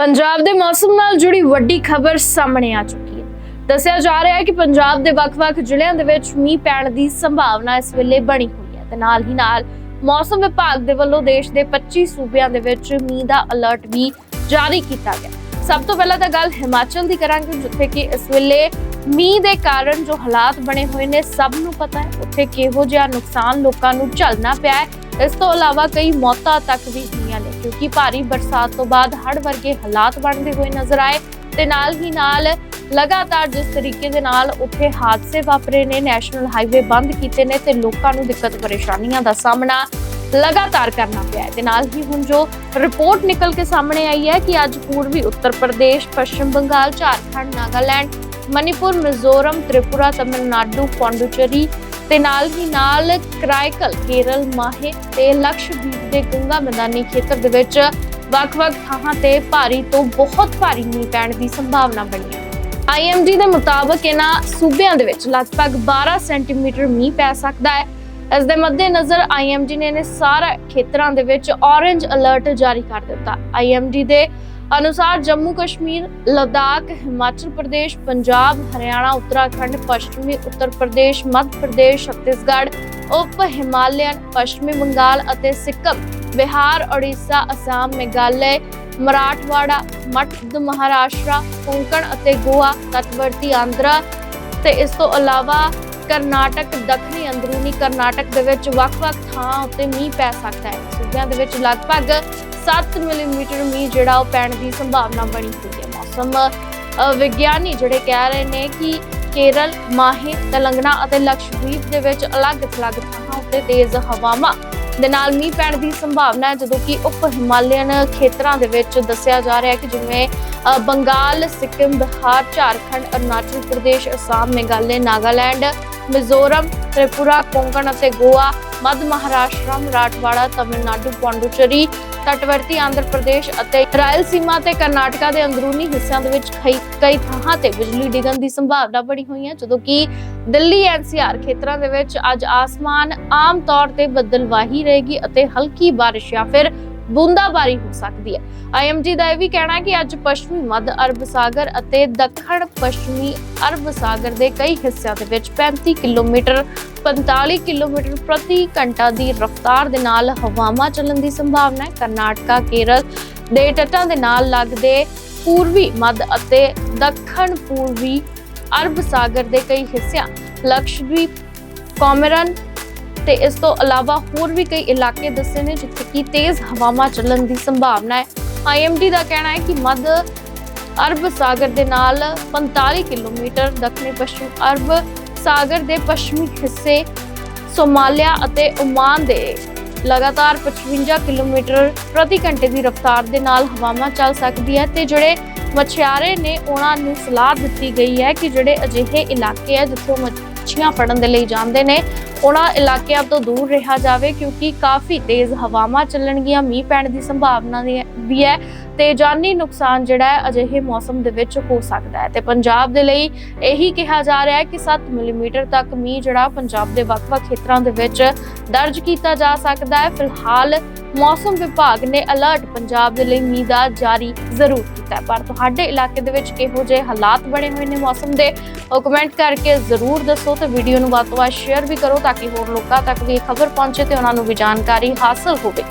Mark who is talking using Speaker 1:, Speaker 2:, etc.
Speaker 1: ਪੰਜਾਬ ਦੇ ਮੌਸਮ ਨਾਲ ਜੁੜੀ ਵੱਡੀ ਖਬਰ ਸਾਹਮਣੇ ਆ ਚੁੱਕੀ ਹੈ। ਦੱਸਿਆ ਜਾ ਰਿਹਾ ਹੈ ਕਿ ਪੰਜਾਬ ਦੇ ਵੱਖ-ਵੱਖ ਜ਼ਿਲ੍ਹਿਆਂ ਦੇ ਵਿੱਚ ਮੀਂਹ ਪੈਣ ਦੀ ਸੰਭਾਵਨਾ ਇਸ ਵੇਲੇ ਬਣੀ ਹੋਈ ਹੈ ਤੇ ਨਾਲ ਹੀ ਨਾਲ ਮੌਸਮ ਵਿਭਾਗ ਦੇ ਵੱਲੋਂ ਦੇਸ਼ ਦੇ 25 ਸੂਬਿਆਂ ਦੇ ਵਿੱਚ ਮੀਂਹ ਦਾ ਅਲਰਟ ਵੀ ਜਾਰੀ ਕੀਤਾ ਗਿਆ। ਸਭ ਤੋਂ ਪਹਿਲਾਂ ਤਾਂ ਗੱਲ ਹਿਮਾਚਲ ਦੀ ਕਰਾਂਗੇ, ਜਿੱਥੇ ਕਿ ਇਸ ਵੇਲੇ ਮੀਂਹ ਦੇ ਕਾਰਨ ਜੋ ਹਾਲਾਤ ਬਣੇ ਹੋਏ ਨੇ, ਸਭ ਨੂੰ ਪਤਾ ਹੈ। ਉੱਥੇ ਕਿਹੋ ਜਿਹਾ ਨੁਕਸਾਨ ਲੋਕਾਂ ਨੂੰ ਝੱਲਣਾ ਪਿਆ ਹੈ। ਇਸ ਤੋਂ ਇਲਾਵਾ ਕਈ ਮੌਤਾਂ ਤੱਕ ਵੀ ਹੋਈਆਂ ਨੇ। ਕਿਉਂਕਿ ਭਾਰੀ ਬਰਸਾਤ ਤੋਂ ਬਾਅਦ ਹੜ੍ਹ ਵਰਗੇ ਹਾਲਾਤ ਬਣਦੇ ਹੋਏ ਨਜ਼ਰ ਆਏ ਤੇ ਨਾਲ ਹੀ ਨਾਲ ਲਗਾਤਾਰ ਜਿਸ ਤਰੀਕੇ ਦੇ ਨਾਲ ਉੱਥੇ ਹਾਦਸੇ ਵਾਪਰੇ ਨੇ, ਨੈਸ਼ਨਲ ਹਾਈਵੇ ਬੰਦ ਕੀਤੇ ਨੇ ਤੇ ਲੋਕਾਂ ਨੂੰ ਦਿੱਕਤ ਪਰੇਸ਼ਾਨੀਆਂ ਦਾ ਸਾਹਮਣਾ ਲਗਾਤਾਰ ਕਰਨਾ ਪਿਆ ਹੈ। ਤੇ ਨਾਲ ਹੀ ਹੁਣ ਜੋ ਰਿਪੋਰਟ ਨਿਕਲ ਕੇ ਸਾਹਮਣੇ ਆਈ ਹੈ ਕਿ ਅੱਜ ਪੂਰਬੀ ਉੱਤਰ ਪ੍ਰਦੇਸ਼, ਪੱਛਮ ਬੰਗਾਲ, ਝਾਰਖੰਡ, ਨਾਗਾਲੈਂਡ, ਮਨੀਪੁਰ, ਮਿਜ਼ੋਰਮ, ਤ੍ਰਿਪੁਰਾ, ਤਮਿਲਨਾਡੂ, ਪੌਂਡੂਚੇਰੀ ਤੇ ਨਾਲ ਹੀ ਨਾਲ ਕਰਾਈਕਲ ਕੇਰਲ ਮਾਹੇ ਤੇ ਲਕਸ਼ਦੀਪ ਦੇ ਗੰਗਾ ਮੈਦਾਨੀ ਖੇਤਰ ਦੇ ਵਿੱਚ ਵੱਖ-ਵੱਖ ਥਾਵਾਂ ਤੇ ਭਾਰੀ ਤੋਂ ਬਹੁਤ ਭਾਰੀ ਮੀਂਹ ਪੈਣ ਦੀ ਸੰਭਾਵਨਾ ਬਣੀ ਹੈ। ਆਈਐਮਡੀ ਦੇ ਮੁਤਾਬਕ ਇਹਨਾਂ ਸੂਬਿਆਂ ਦੇ ਵਿੱਚ ਲਗਭਗ 12 ਸੈਂਟੀਮੀਟਰ ਮੀਂਹ ਪੈ ਸਕਦਾ ਹੈ। ਇਸ ਦੇ ਮੱਦੇਨਜ਼ਰ ਆਈਐਮਡੀ ਨੇ ਨੇ ਸਾਰਾ ਖੇਤਰਾਂ ਦੇ ਵਿੱਚ ਔਰੇਂਜ ਅਲਰਟ ਜਾਰੀ ਕਰ ਦਿੱਤਾ। ਆਈਐਮਡੀ ਦੇ ਅਨੁਸਾਰ ਜੰਮੂ ਕਸ਼ਮੀਰ, ਲਦਾਖ, ਹਿਮਾਚਲ ਪ੍ਰਦੇਸ਼, ਪੰਜਾਬ, ਹਰਿਆਣਾ, ਉੱਤਰਾਖੰਡ, ਪੱਛਮੀ, ਉੱਤਰ ਪ੍ਰਦੇਸ਼, ਮੱਧ ਪ੍ਰਦੇਸ਼, ਛੱਤੀਸਗੜ੍ਹ, ਉਪ ਹਿਮਾਲਿਅਨ, ਪੱਛਮੀ ਬੰਗਾਲ ਅਤੇ ਸਿੱਕਮ, ਬਿਹਾਰ ਓਡੀਸ਼ਾ ਅਸਾਮ ਮੇਘਾਲय ਮਰਾਠਵਾੜਾ, ਮੱਧ ਮਹਾਰਾਸ਼ਟਰ, ਕੋਂਕਣ ਅਤੇ ਗੋਆ ਤਟਵਰਤੀ ਆਂਧਰਾ ਤੇ ਇਸ ਤੋਂ ਇਲਾਵਾ ਕਰਨਾਟਕ, ਦੱਖਣੀ ਅੰਦਰੂਨੀ ਕਰਨਾਟਕ ਦੇ ਵਿੱਚ ਵੱਖ-ਵੱਖ ਥਾਂ ਉੱਤੇ ਮੀਂਹ ਪੈ ਸਕਦਾ ਹੈ। ਸੂਬਿਆਂ ਦੇ ਵਿੱਚ ਲਗਭਗ 7 ਮਿਲੀਮੀਟਰ ਮੀਂਹ ਜਿਹੜਾ ਉਹ ਪੈਣ ਦੀ ਸੰਭਾਵਨਾ ਬਣੀ ਹੋਈ ਹੈ। ਮੌਸਮ ਵਿਗਿਆਨੀ ਜਿਹੜੇ ਕਹਿ ਰਹੇ ਨੇ ਕਿ ਕੇਰਲ, ਮਾਹੇ, ਤੇਲੰਗਨਾ ਅਤੇ ਲਕਸ਼ਦੀਪ ਦੇ ਵਿੱਚ ਅਲੱਗ-ਅਲੱਗ ਥਾਵਾਂ ਉੱਤੇ ਤੇਜ਼ ਹਵਾਵਾਂ ਦੇ ਨਾਲ ਮੀਂਹ ਪੈਣ ਦੀ ਸੰਭਾਵਨਾ ਹੈ, ਜਦੋਂ ਕਿ ਉਪ ਹਿਮਾਲਿਅਨ ਖੇਤਰਾਂ ਦੇ ਵਿੱਚ ਦੱਸਿਆ ਜਾ ਰਿਹਾ ਹੈ ਕਿ ਜਿਵੇਂ ਬੰਗਾਲ, ਸਿੱਕਮ, ਬਿਹਾਰ, ਝਾਰਖੰਡ, ਅਰੁਣਾਚਲ ਪ੍ਰਦੇਸ਼, ਅਸਾਮ ਮੇਘਾਲय ਨਾਗਾਲੈਂਡ ਮਿਜ਼ੋਰਮ, ਤ੍ਰਿਪੁਰਾ, ਕੋਂਕਣ ਅਤੇ ਗੋਆ, ਮੱਧ ਮਹਾਰਾਸ਼ਟਰ ਮਰਾਠਵਾੜਾ, ਤਮਿਲਨਾਡੂ, ਪੌਂਡੂਚੇਰੀ, ਤਟਵਰਤੀ ਆਂਧਰ ਪ੍ਰਦੇਸ਼ ਅਤੇ ਰਾਇਲਸੀਮਾ ਤੇ ਕਰਨਾਟਕਾ ਦੇ ਅੰਦਰੂਨੀ ਹਿੱਸਿਆਂ ਦੇ ਵਿੱਚ ਕਈ ਥਾਂ ਤੇ ਬਿਜਲੀ ਡਿੱਗਣ ਦੀ ਸੰਭਾਵਨਾ ਬਣੀ ਹੋਈ ਹੈ, ਜਦੋਂ ਕਿ ਦਿੱਲੀ ਐਨਸੀਆਰ ਖੇਤਰਾਂ ਦੇ ਵਿੱਚ ਅੱਜ ਆਸਮਾਨ ਆਮ ਤੌਰ ਤੇ ਬੱਦਲਵਾਹੀ ਰਹੇਗੀ ਅਤੇ ਹਲਕੀ ਬਾਰਿਸ਼ ਜਾਂ ਫਿਰ ਬੂੰਦਾਬਾਰੀ ਹੋ ਸਕਦੀ ਹੈ। ਆਈਐਮਜੀ ਦਾ ਇਹ ਵੀ ਕਹਿਣਾ ਹੈ ਕਿ ਅੱਜ ਪੱਛਮੀ ਮੱਧ ਅਰਬ ਸਾਗਰ ਅਤੇ ਦੱਖਣ ਪੱਛਮੀ ਅਰਬ ਸਾਗਰ ਦੇ ਕਈ ਹਿੱਸਿਆਂ ਦੇ ਵਿੱਚ 35 ਕਿਲੋਮੀਟਰ 45 ਕਿਲੋਮੀਟਰ ਪ੍ਰਤੀ ਘੰਟਾ ਦੀ ਰਫ਼ਤਾਰ ਦੇ ਨਾਲ ਹਵਾਵਾਂ ਚੱਲਣ ਦੀ ਸੰਭਾਵਨਾ ਹੈ। ਕਰਨਾਟਕਾ, ਕੇਰਲ ਦੇ ਤੱਟਾਂ ਦੇ ਨਾਲ ਲੱਗਦੇ ਪੂਰਬੀ, ਮੱਧ ਅਤੇ ਦੱਖਣ ਪੂਰਬੀ ਅਰਬ ਸਾਗਰ ਦੇ ਕਈ ਹਿੱਸਿਆਂ ਲਕਸ਼ਦਵੀਪ ਕੋਮਰਨ ਤੇ ਇਸ ਤੋਂ ਇਲਾਵਾ ਹੋਰ ਵੀ ਕਈ ਇਲਾਕੇ ਦੱਸੇ ਨੇ ਜਿੱਥੇ ਕਿ ਤੇਜ਼ ਹਵਾਵਾਂ ਚੱਲਣ ਦੀ ਸੰਭਾਵਨਾ ਹੈ। ਆਈਐਮਡੀ ਦਾ ਕਹਿਣਾ ਹੈ ਕਿ ਮੱਧ ਅਰਬ ਸਾਗਰ ਦੇ ਨਾਲ 45 ਕਿਲੋਮੀਟਰ, ਦੱਖਣੀ ਪੱਛਮੀ ਅਰਬ ਸਾਗਰ ਦੇ ਪੱਛਮੀ ਹਿੱਸੇ ਸੋਮਾਲੀਆ ਅਤੇ ਓਮਾਨ ਦੇ ਲਗਾਤਾਰ 55 ਕਿਲੋਮੀਟਰ ਪ੍ਰਤੀ ਘੰਟੇ ਦੀ ਰਫ਼ਤਾਰ ਦੇ ਨਾਲ ਹਵਾਵਾਂ ਚੱਲ ਸਕਦੀ ਹੈ ਤੇ ਜਿਹੜੇ ਮਛਿਆਰੇ ਨੇ ਉਹਨਾਂ ਨੂੰ ਸਲਾਹ ਦਿੱਤੀ ਗਈ ਹੈ ਕਿ ਜਿਹੜੇ ਅਜਿਹੇ ਇਲਾਕੇ ਹੈ ਜਿੱਥੋਂ ਮੱਛੀਆਂ ਫੜਨ ਦੇ ਲਈ ਜਾਂਦੇ ਨੇ। ਉਹਨਾਂ ਇਲਾਕਿਆਂ ਤੋਂ ਦੂਰ ਰਿਹਾ ਜਾਵੇ ਕਿਉਂਕਿ ਕਾਫੀ ਤੇਜ਼ ਹਵਾਵਾਂ ਚੱਲਣਗੀਆਂ, ਮੀਂਹ ਪੈਣ ਦੀ ਸੰਭਾਵਨਾ ਵੀ ਹੈ ਤੇ ਜਾਨੀ ਨੁਕਸਾਨ ਜਿਹੜਾ ਹੈ ਅਜਿਹੇ ਮੌਸਮ ਦੇ ਵਿੱਚ ਹੋ ਸਕਦਾ ਹੈ। ਤੇ ਪੰਜਾਬ ਦੇ ਲਈ ਇਹੀ ਕਿਹਾ ਜਾ ਰਿਹਾ ਹੈ ਕਿ 7 ਮਿਲੀਮੀਟਰ ਤੱਕ ਮੀਂਹ ਜਿਹੜਾ ਪੰਜਾਬ ਦੇ ਵੱਖ-ਵੱਖ ਖੇਤਰਾਂ ਦੇ ਵਿੱਚ ਦਰਜ ਕੀਤਾ ਜਾ ਸਕਦਾ ਹੈ। ਫਿਲਹਾਲ ਮੌਸਮ ਵਿਭਾਗ ਨੇ ਅਲਰਟ ਪੰਜਾਬ ਦੇ ਲਈ ਮੀਂਹ ਦਾ ਜਾਰੀ ਜ਼ਰੂਰ ਕੀਤਾ ਪਰ ਤੁਹਾਡੇ ਇਲਾਕੇ ਦੇ ਵਿੱਚ ਕਿਹੋ ਜਿਹੇ ਹਾਲਾਤ ਬਣੇ ਹੋਏ ਨੇ ਮੌਸਮ ਦੇ, ਉਹ ਕਮੈਂਟ ਕਰਕੇ ਜ਼ਰੂਰ ਦੱਸੋ ਤੇ ਵੀਡੀਓ ਨੂੰ ਵੱਧ ਤੋਂ ਵੱਧ ਸ਼ੇਅਰ ਵੀ ਕਰੋ ਤਾਂ ਕਿ ਹੋਰ ਲੋਕਾਂ ਤੱਕ ਵੀ ਇਹ ਖਬਰ ਪਹੁੰਚੇ ਤੇ ਉਹਨਾਂ ਨੂੰ ਵੀ ਜਾਣਕਾਰੀ ਹਾਸਲ ਹੋਵੇ।